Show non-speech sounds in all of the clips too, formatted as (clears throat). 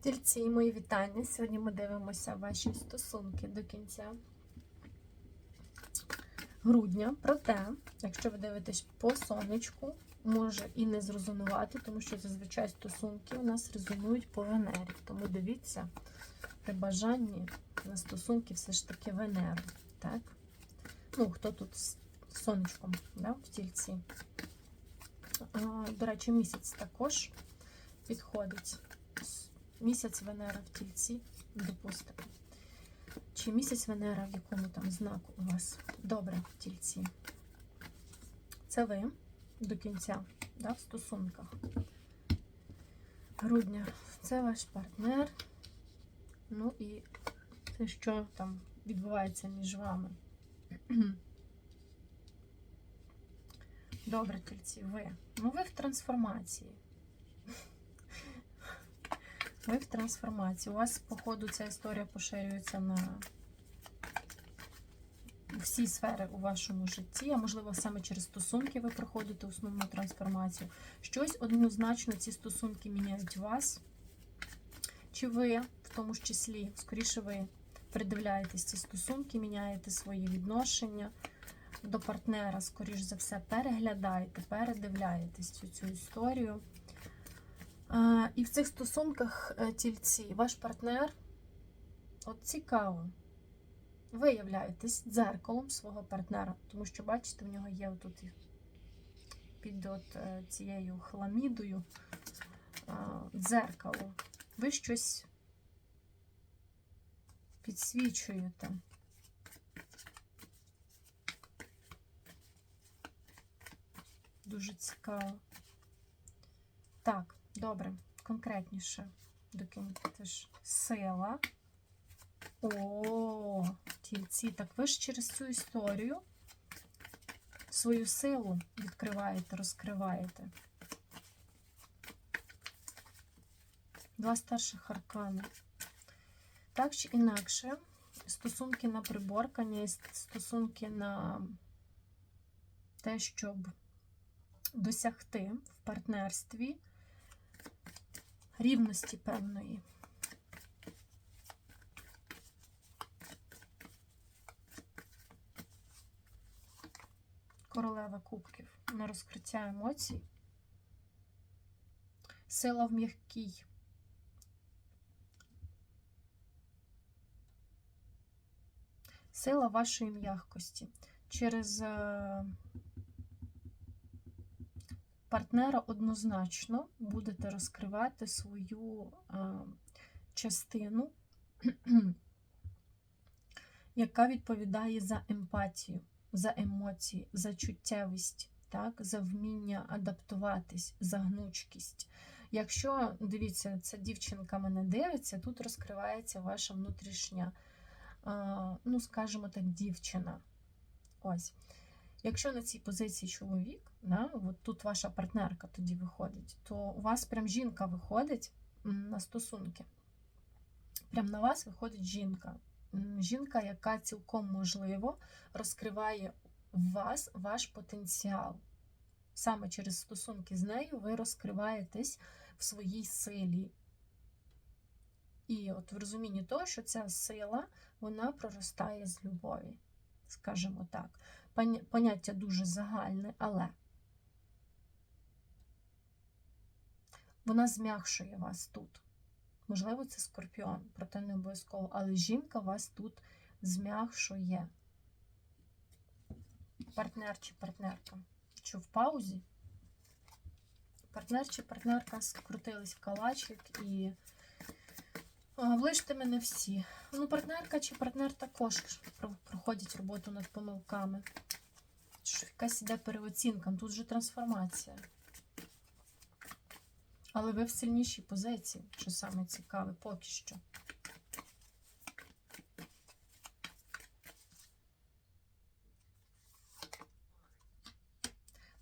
Тільці, мої вітання. Сьогодні ми дивимося ваші стосунки до кінця грудня. Проте, якщо ви дивитесь по сонечку, може і не зрезонувати, тому що зазвичай стосунки у нас резонують по Венері. Тому дивіться, при бажанні на стосунки все ж таки Венеру. Так? Ну, хто тут з сонечком да, в тільці. До речі, місяць також підходить. Місяць Венера в тільці, допустимо. Чи місяць Венера в якому там знаку у вас? Добре, в тільці. Це ви до кінця да, в стосунках. Грудня. Це ваш партнер. Ну і це що там відбувається між вами. Добре, тільці, ви. Ну, ви в трансформації. Ви в трансформації. У вас, походу, ця історія поширюється на всі сфери у вашому житті, а можливо, саме через стосунки ви проходите основну трансформацію. Щось однозначно ці стосунки міняють вас. Чи ви, в тому ж числі, скоріше ви придивляєтесь ці стосунки, міняєте свої відношення до партнера, скоріш за все, переглядаєте, передивляєтесь цю, цю історію. І в цих стосунках е, тільці, ваш партнер, от цікаво, ви являєтесь дзеркалом свого партнера, тому що, бачите, в нього є отут під от е, цією хламідою дзеркало. Ви щось підсвічуєте. Дуже цікаво. Так, добре, конкретніше до кінця ж сила. О, тільці, так ви ж через цю історію свою силу відкриваєте, розкриваєте. Два старших аркани. Так чи інакше, стосунки на приборкання стосунки на те, щоб досягти в партнерстві рівності певної. Королева кубків на розкриття емоцій. Сила в м'якій. Сила вашої м'якості. Через е, партнера однозначно будете розкривати свою частину, (clears throat) яка відповідає за емпатію, за емоції, за чуттєвість, так, за вміння адаптуватись, за гнучкість. Якщо, дивіться, ця дівчинка мене дивиться, тут розкривається ваша внутрішня, ну, скажімо так, дівчина. Ось. Якщо на цій позиції чоловік, да, от тут ваша партнерка тоді виходить, то у вас прям жінка виходить на стосунки. Прям на вас виходить жінка. Жінка, яка цілком можливо розкриває в вас ваш потенціал. Саме через стосунки з нею ви розкриваєтесь в своїй силі. І от в розумінні того, що ця сила вона проростає з любові, скажімо так поняття дуже загальне, але вона зм'якшує вас тут. Можливо, це скорпіон, проте не обов'язково, але жінка вас тут зм'якшує. Партнер чи партнерка. Що в паузі? Партнер чи партнерка скрутились в калачик і влиште мене всі. Ну, партнерка чи партнер також проходять роботу над помилками. Що якась іде переоцінка, тут же трансформація. Але ви в сильнішій позиції, що саме цікаве, поки що.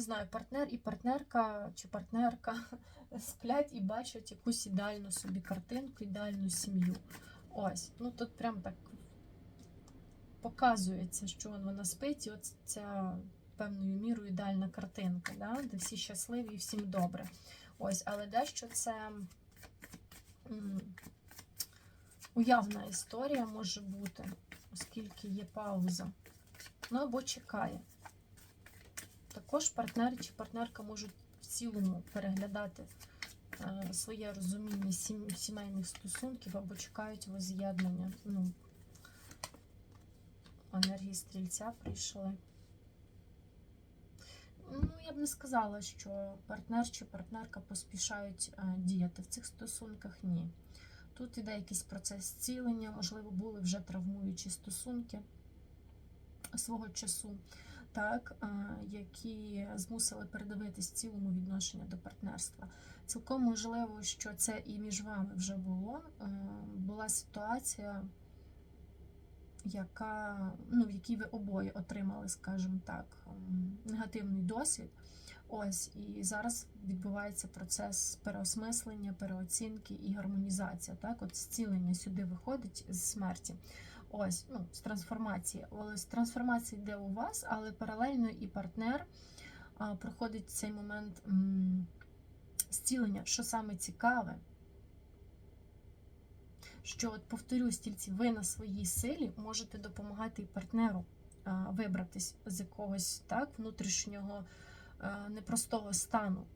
Не знаю, партнер і партнерка чи партнерка (laughs) сплять і бачать якусь ідеальну собі картинку, ідеальну сім'ю. Ось, ну тут прям так показується, що вона спить, і от ця певною мірою ідеальна картинка, да? де всі щасливі і всім добре. Ось, але дещо це Уявна історія може бути, оскільки є пауза. Ну або чекає. Також партнер чи партнерка можуть в цілому переглядати е, своє розуміння сімейних стосунків або чекають воз'єднання. Ну, енергії стрільця прийшли. Ну, я б не сказала, що партнер чи партнерка поспішають е, діяти в цих стосунках. Ні. Тут іде якийсь процес зцілення, можливо, були вже травмуючі стосунки свого часу, так, які змусили передивитись цілому відношення до партнерства. Цілком можливо, що це і між вами вже було. Е, Була ситуація, яка, ну, в якій ви обоє отримали, скажімо так, негативний досвід. Ось і зараз відбувається процес переосмислення, переоцінки і гармонізація. Так, от зцілення сюди виходить з смерті. Ось, ну, з трансформації. Ось трансформація йде у вас, але паралельно і партнер а, проходить цей момент м, зцілення. Що саме цікаве, що от повторюсь, тільки ви на своїй силі можете допомагати партнеру а, вибратись з якогось так внутрішнього а, непростого стану.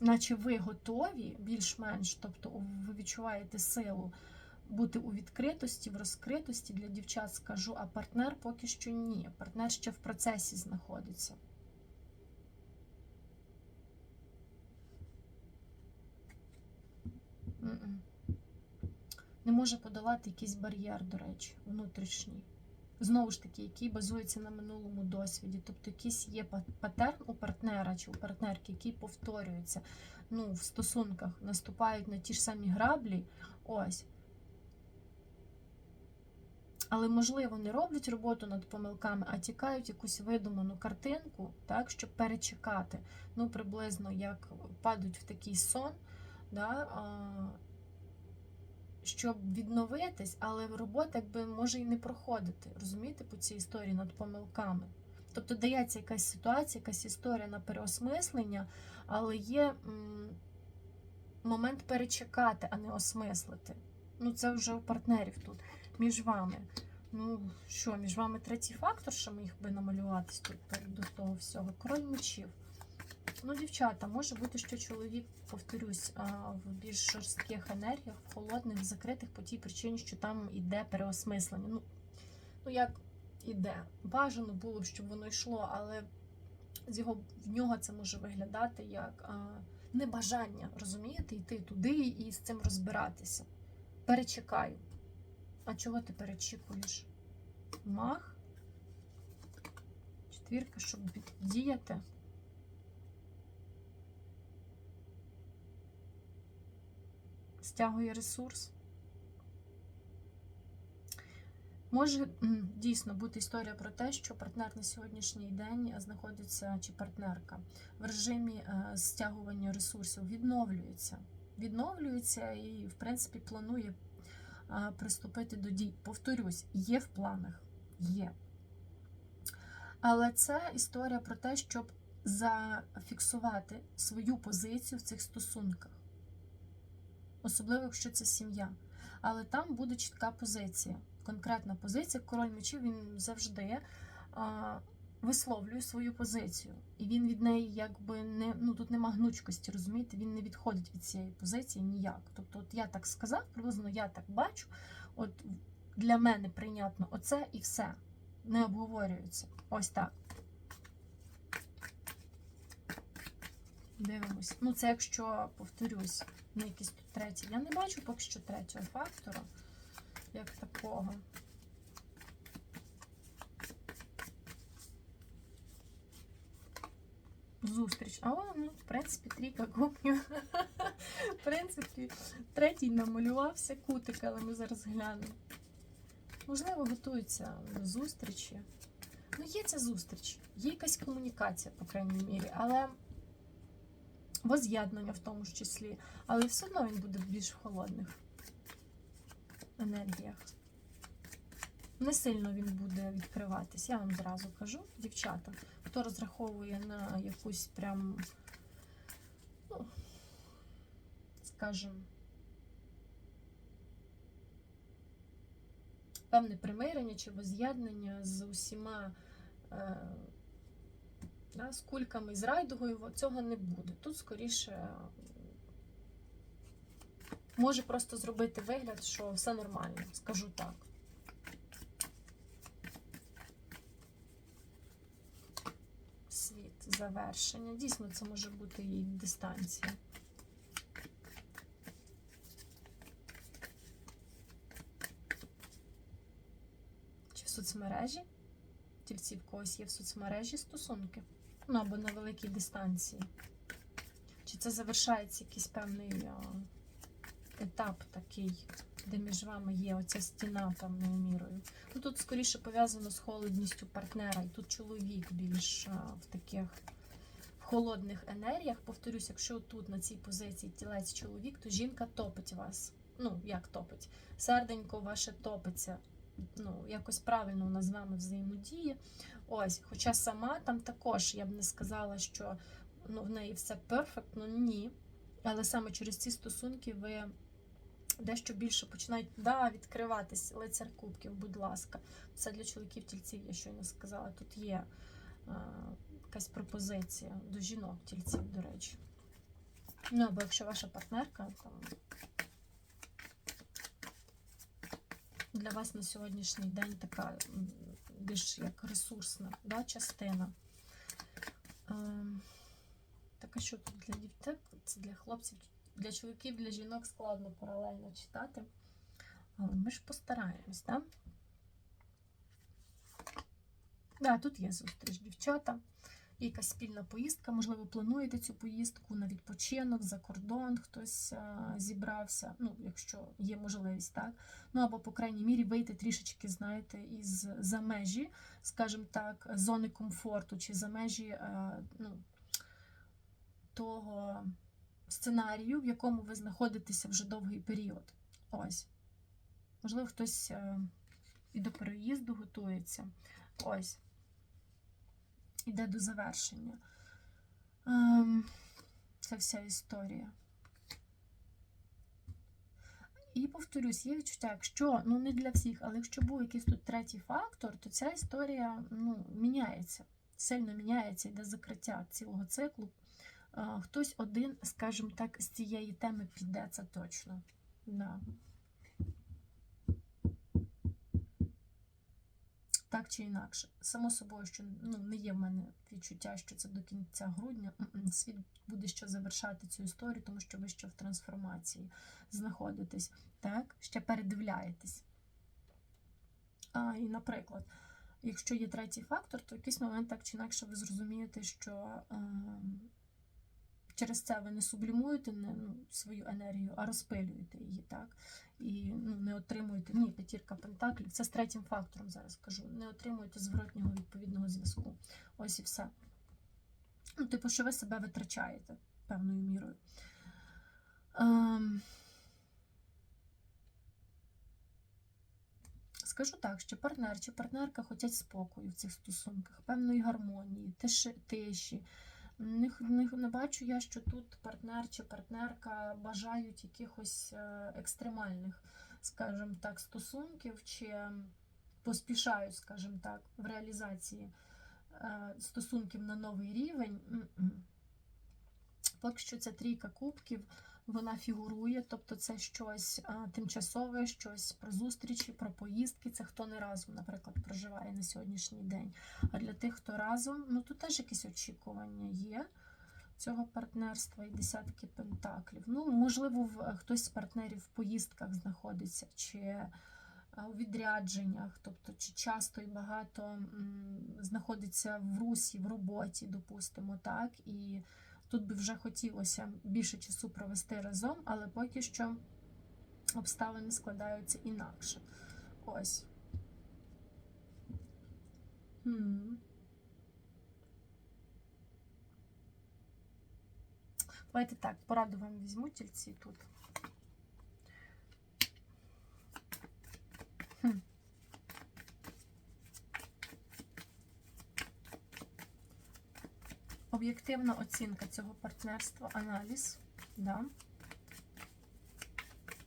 Наче ви готові більш-менш, тобто ви відчуваєте силу бути у відкритості, в розкритості для дівчат скажу, а партнер поки що ні. Партнер ще в процесі знаходиться. Не може подолати якийсь бар'єр, до речі, внутрішній. Знову ж таки, який базується на минулому досвіді. Тобто якийсь є па- патерн у партнера чи у партнерки, який повторюється ну, в стосунках, наступають на ті ж самі граблі. Ось. Але, можливо, не роблять роботу над помилками, а тікають якусь видуману картинку, так, щоб перечекати. Ну, приблизно як падають в такий сон, да, щоб відновитись, але робота якби може і не проходити, розумієте, по цій історії над помилками. Тобто дається якась ситуація, якась історія на переосмислення, але є момент перечекати, а не осмислити. Ну, це вже у партнерів тут між вами. Ну, що, між вами третій фактор, що міг би намалюватись тут до того всього. Король мечів. Ну, дівчата, може бути, що чоловік, повторюсь, в більш жорстких енергіях, в холодних, закритих по тій причині, що там іде переосмислення. Ну, ну як іде? Бажано було б, щоб воно йшло, але з його, в нього це може виглядати як а, небажання, розумієте, йти туди і з цим розбиратися. Перечекаю. А чого ти перечікуєш? Мах. Четвірка, щоб діяти. Стягує ресурс. Може дійсно бути історія про те, що партнер на сьогоднішній день знаходиться чи партнерка в режимі е, стягування ресурсів, відновлюється. Відновлюється і, в принципі, планує приступити до дій. Повторюсь, є в планах, є. Але це історія про те, щоб зафіксувати свою позицію в цих стосунках. Особливо, якщо це сім'я. Але там буде чітка позиція, конкретна позиція. Король мечів він завжди а, висловлює свою позицію. І він від неї якби не ну тут нема гнучкості, розумієте? Він не відходить від цієї позиції ніяк. Тобто, от я так сказав, приблизно я так бачу. От для мене прийнятно оце і все. Не обговорюється. Ось так. Дивимось. Ну, це якщо повторюсь, на якийсь тут третій. Я не бачу поки що третього фактора, як такого. Зустріч. А, ну, в принципі, трійка кубків. В принципі, третій намалювався кутик, але ми зараз глянемо. Можливо, готуються зустрічі. Ну, є ця зустріч, є якась комунікація, по крайній мірі, але воз'єднання в тому ж числі. Але все одно він буде більш в холодних енергіях. Не сильно він буде відкриватись, я вам зразу кажу, дівчата хто розраховує на якусь прям, ну, скажімо, певне примирення чи воз'єднання з усіма е, да, з кульками з райдугою, цього не буде. Тут скоріше. Може просто зробити вигляд, що все нормально, скажу так. Завершення. Дійсно, це може бути і дистанція. Чи в соцмережі? Тільці в когось є в соцмережі стосунки. Ну або на великій дистанції. Чи це завершається якийсь певний етап такий, де між вами є оця стіна певною мірою? Ну тут скоріше пов'язано з холодністю партнера, і тут чоловік більш а, в таких в холодних енергіях. Повторюсь, якщо тут на цій позиції тілець чоловік, то жінка топить вас. Ну, як топить? Серденько ваше топиться. Ну, якось правильно вона з вами взаємодіє. Ось, хоча сама там також я б не сказала, що ну, в неї все перфектно, ні. Але саме через ці стосунки ви дещо більше починають да, відкриватись лицар кубків, будь ласка. Це для чоловіків тільців, я щойно сказала. Тут є а, якась пропозиція до жінок тільців, до речі. Ну, або якщо ваша партнерка, там для вас на сьогоднішній день така більш як ресурсна да, частина. Ем, Так, а що тут для дівчат? Це для хлопців, для чоловіків, для жінок складно паралельно читати. Але ми ж постараємось, так? Да, тут є зустріч дівчата. Якась спільна поїздка, можливо, плануєте цю поїздку на відпочинок, за кордон, хтось а, зібрався, ну, якщо є можливість, так. Ну або, по крайній мірі, вийти трішечки, знаєте, із за межі, скажімо так, зони комфорту, чи за межі а, ну, того сценарію, в якому ви знаходитеся вже довгий період. Ось. Можливо, хтось а, і до переїзду готується. Ось іде до завершення. Ем, Це вся історія. І повторюсь, є відчуття, якщо, ну не для всіх, але якщо був якийсь тут третій фактор, то ця історія ну, міняється, сильно міняється, йде закриття цілого циклу. Хтось один, скажімо так, з цієї теми піде, це точно. Да. Так чи інакше. Само собою, що ну, не є в мене відчуття, що це до кінця грудня. Світ буде ще завершати цю історію, тому що ви ще в трансформації знаходитесь, так? ще передивляєтесь. А, І, наприклад, якщо є третій фактор, то в якийсь момент так чи інакше ви зрозумієте, що е, через це ви не сублімуєте ну, свою енергію, а розпилюєте її, так? І ну, не отримуєте, ні, п'ятірка пентаклів, це з третім фактором зараз кажу, не отримуєте зворотнього відповідного зв'язку. Ось і все. Ну, типу, що ви себе витрачаєте певною мірою. Ем... Скажу так, що партнер чи партнерка хочуть спокою в цих стосунках, певної гармонії, тиші, тиші. Не, не, не бачу я, що тут партнер чи партнерка бажають якихось е, екстремальних, скажімо так, стосунків, чи поспішають, скажімо так, в реалізації е, стосунків на новий рівень. Поки що це трійка кубків, вона фігурує, тобто це щось тимчасове, щось про зустрічі, про поїздки. Це хто не разом, наприклад, проживає на сьогоднішній день. А для тих, хто разом, ну тут теж якісь очікування є цього партнерства і десятки пентаклів. Ну, можливо, хтось з партнерів в поїздках знаходиться, чи а, у відрядженнях, тобто чи часто і багато знаходиться в русі, в роботі, допустимо, так. і Тут би вже хотілося більше часу провести разом, але поки що обставини складаються інакше. Ось. Давайте так, пораду вам візьму тільці тут. Хм. Об'єктивна оцінка цього партнерства, аналіз, да.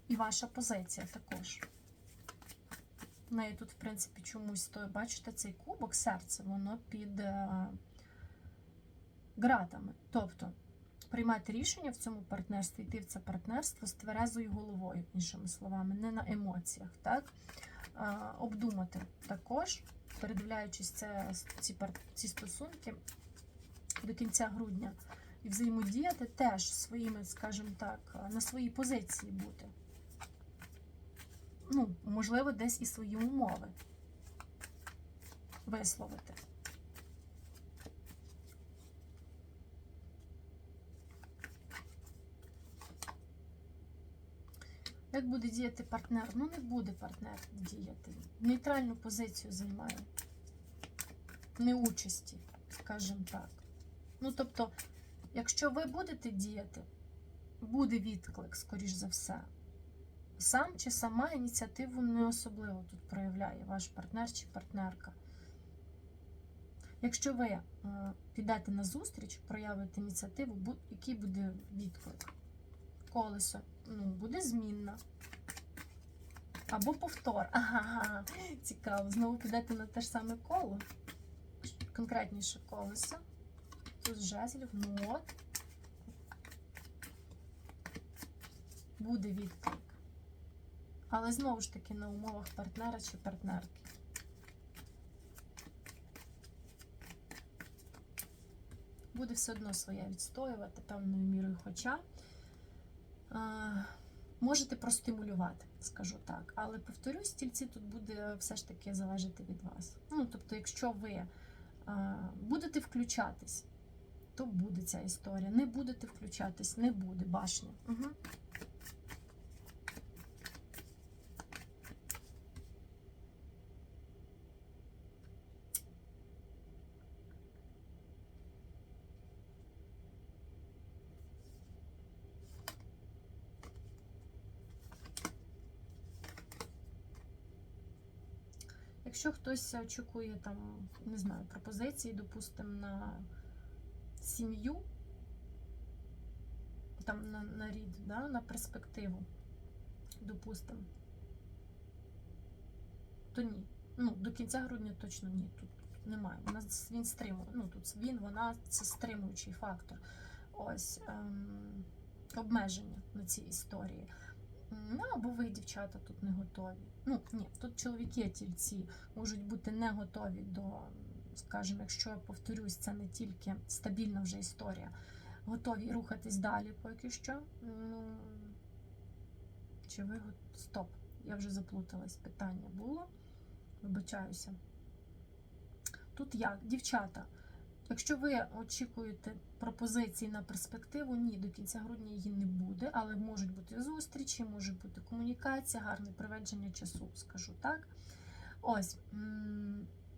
і ваша позиція також. В неї тут, в принципі, чомусь то, бачите, цей кубок, серце, воно під е, ґратами. Тобто приймати рішення в цьому партнерстві, йти в це партнерство з тверезою головою, іншими словами, не на емоціях. так? А, обдумати також, передивляючись це, ці, ці стосунки до кінця грудня, і взаємодіяти теж своїми, скажімо так, на своїй позиції бути. Ну, можливо, десь і свої умови висловити. Як буде діяти партнер? Ну, не буде партнер діяти. Нейтральну позицію займає. Не участі, скажімо так. Ну, тобто, якщо ви будете діяти, буде відклик, скоріш за все. Сам чи сама ініціативу не особливо тут проявляє ваш партнер чи партнерка. Якщо ви е, підете на зустріч, проявите ініціативу, який буде відклик? Колесо ну, буде змінна. Або повтор. (laughs) Ага, цікаво. Знову підете на те ж саме коло. Конкретніше колесо. Тут жезлів, ну от. Буде відклик. Але знову ж таки на умовах партнера чи партнерки. Буде все одно своє відстоювати певною мірою, хоча а, можете простимулювати, скажу так. Але повторюсь, стільці тут буде все ж таки залежати від вас. Ну, тобто, якщо ви а, будете включатись, то буде ця історія. Не будете включатись, не буде башня. Угу. Якщо хтось очікує там, не знаю, пропозиції, допустимо, на сім'ю, там на, на рід, да, на перспективу, допустимо, то ні. Ну, до кінця грудня точно ні. Тут немає. У нас він стримує. Ну, тут він, вона це стримуючий фактор. Ось ем, обмеження на цій історії. Ну, або ви, дівчата, тут не готові. Ну, ні, тут чоловіки тільці можуть бути не готові до, скажімо, якщо я повторюсь, це не тільки стабільна вже історія, готові рухатись далі поки що. Ну, чи ви Стоп, я вже заплуталась. Питання було. Вибачаюся. Тут як, дівчата, якщо ви очікуєте пропозиції на перспективу, ні, до кінця грудня її не буде, але можуть бути зустрічі, може бути комунікація, гарне проведення часу, скажу так. Ось.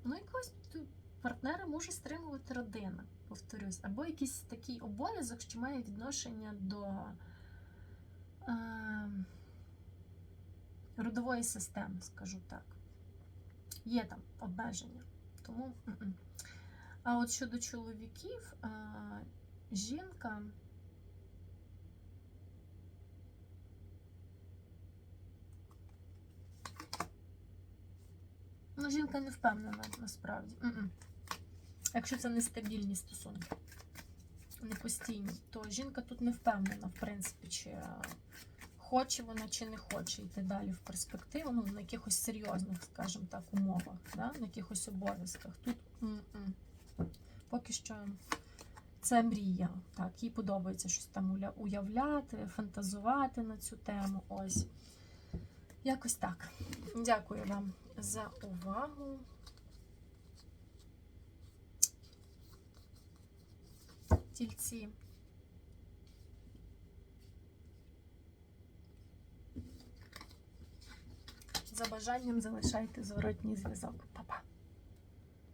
Ну, якогось тут партнера може стримувати родина, повторюсь, або якийсь такий обов'язок, що має відношення до е, родової системи, скажу так. Є там обмеження. Тому. А от щодо чоловіків, а, жінка. Ну, жінка не впевнена насправді. М-м. Якщо це нестабільні стосунки, не постійні, то жінка тут не впевнена, в принципі, чи хоче вона чи не хоче йти далі в перспективу, ну, на якихось серйозних, скажімо так, умовах, да? на якихось обов'язках. Тут м-м. поки що це мрія. Так, їй подобається щось там уявляти, фантазувати на цю тему. Ось. Якось так. Дякую вам за увагу. Тільці. За бажанням залишайте зворотній зв'язок.